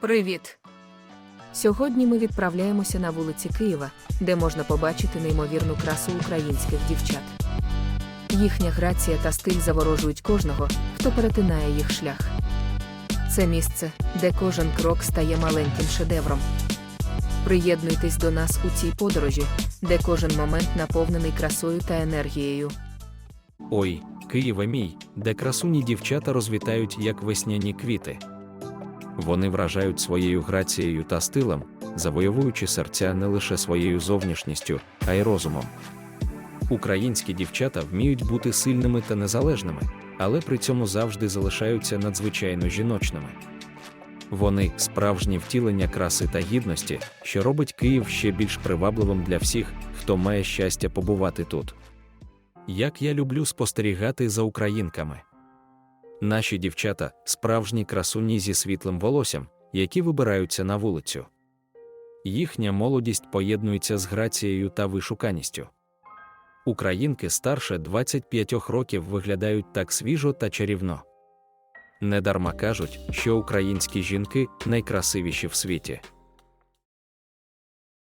Привіт! Сьогодні ми відправляємося на вулиці Києва, де можна побачити неймовірну красу українських дівчат. Їхня грація та стиль заворожують кожного, хто перетинає їх шлях. Це місце, де кожен крок стає маленьким шедевром. Приєднуйтесь до нас у цій подорожі, де кожен момент наповнений красою та енергією. Ой, Києве мій, де красуні дівчата розвітають як весняні квіти. Вони вражають своєю грацією та стилем, завойовуючи серця не лише своєю зовнішністю, а й розумом. Українські дівчата вміють бути сильними та незалежними, але при цьому завжди залишаються надзвичайно жіночними. Вони справжнє втілення краси та гідності, що робить Київ ще більш привабливим для всіх, хто має щастя побувати тут. Як я люблю спостерігати за українками. Наші дівчата справжні красуні зі світлим волоссям, які вибираються на вулицю. Їхня молодість поєднується з грацією та вишуканістю. Українки старше 25 років виглядають так свіжо та чарівно. Недарма кажуть, що українські жінки найкрасивіші в світі.